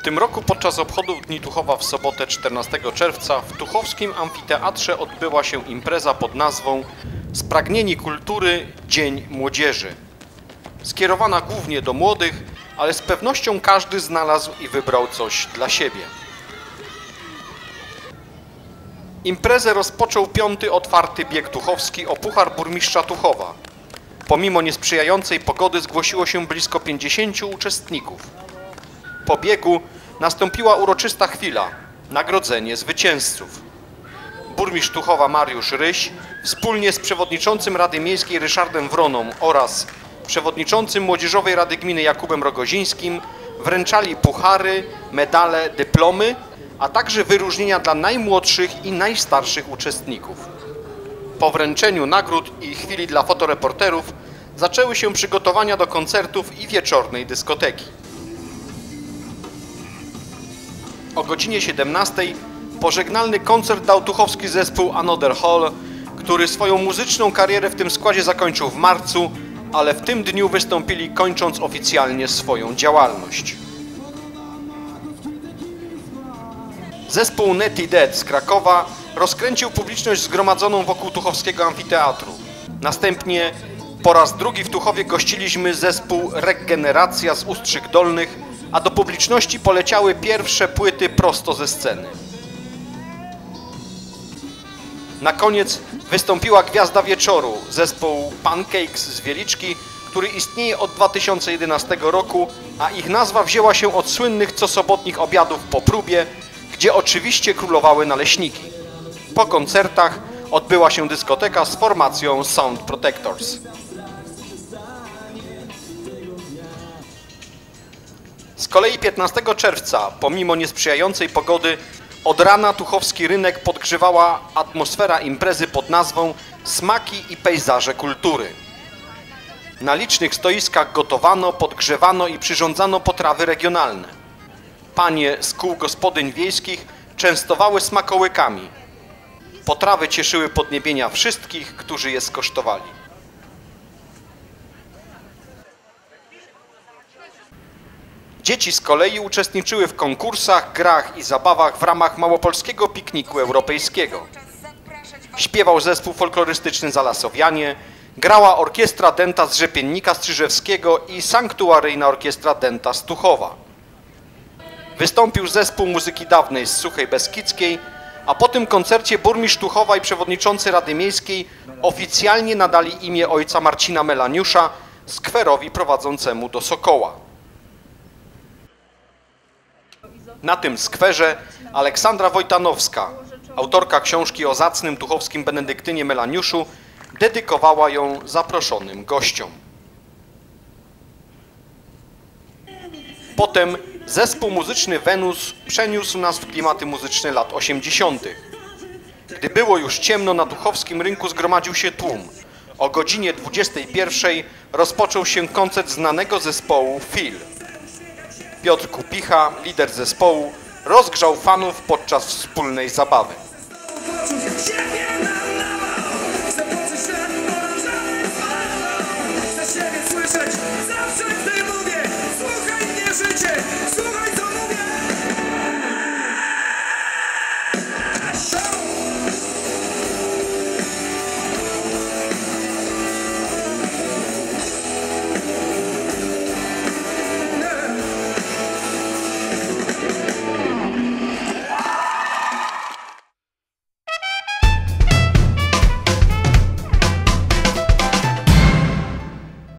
tym roku podczas obchodów Dni Tuchowa w sobotę 14 czerwca w Tuchowskim Amfiteatrze odbyła się impreza pod nazwą Spragnieni Kultury Dzień Młodzieży. Skierowana głównie do młodych, ale z pewnością każdy znalazł i wybrał coś dla siebie. Imprezę rozpoczął piąty otwarty bieg tuchowski o Puchar Burmistrza Tuchowa. Pomimo niesprzyjającej pogody zgłosiło się blisko 50 uczestników. Po biegu nastąpiła uroczysta chwila nagrodzenie zwycięzców. Burmistrz Tuchowa Mariusz Ryś wspólnie z przewodniczącym Rady Miejskiej Ryszardem Wroną oraz przewodniczącym Młodzieżowej Rady Gminy Jakubem Rogozińskim wręczali puchary, medale, dyplomy, a także wyróżnienia dla najmłodszych i najstarszych uczestników. Po wręczeniu nagród i chwili dla fotoreporterów zaczęły się przygotowania do koncertów i wieczornej dyskoteki. Godzinie 17 pożegnalny koncert dał tuchowski zespół Another Hall, który swoją muzyczną karierę w tym składzie zakończył w marcu, ale w tym dniu wystąpili kończąc oficjalnie swoją działalność. Zespół Netty Dead z Krakowa rozkręcił publiczność zgromadzoną wokół Tuchowskiego Amfiteatru. Następnie po raz drugi w Tuchowie gościliśmy zespół Regeneracja z Ustrzyk Dolnych, a do publiczności poleciały pierwsze płyty prosto ze sceny. Na koniec wystąpiła gwiazda wieczoru, zespół Pancakes z Wieliczki, który istnieje od 2011 roku, a ich nazwa wzięła się od słynnych cosobotnich obiadów po próbie, gdzie oczywiście królowały naleśniki. Po koncertach odbyła się dyskoteka z formacją Sound Protectors. Z kolei 15 czerwca, pomimo niesprzyjającej pogody, od rana tuchowski rynek podgrzewała atmosfera imprezy pod nazwą Smaki i pejzaże kultury. Na licznych stoiskach gotowano, podgrzewano i przyrządzano potrawy regionalne. Panie z kół gospodyń wiejskich częstowały smakołykami. Potrawy cieszyły podniebienia wszystkich, którzy je skosztowali. Dzieci z kolei uczestniczyły w konkursach, grach i zabawach w ramach małopolskiego pikniku europejskiego. Śpiewał zespół folklorystyczny Zalasowianie, grała orkiestra Denta z Rzepiennika Strzyżewskiego i sanktuaryjna orkiestra Denta z Tuchowa. Wystąpił zespół muzyki dawnej z Suchej Beskidzkiej, a po tym koncercie burmistrz Tuchowa i przewodniczący Rady Miejskiej oficjalnie nadali imię ojca Marcina Melaniusza skwerowi prowadzącemu do Sokoła. Na tym skwerze Aleksandra Wojtanowska, autorka książki o zacnym tuchowskim benedyktynie Melaniuszu, dedykowała ją zaproszonym gościom. Potem zespół muzyczny Wenus przeniósł nas w klimaty muzyczne lat 80. Gdy było już ciemno, na tuchowskim rynku zgromadził się tłum. O godzinie 21 rozpoczął się koncert znanego zespołu Phil. Piotr Kupicha, lider zespołu, rozgrzał fanów podczas wspólnej zabawy.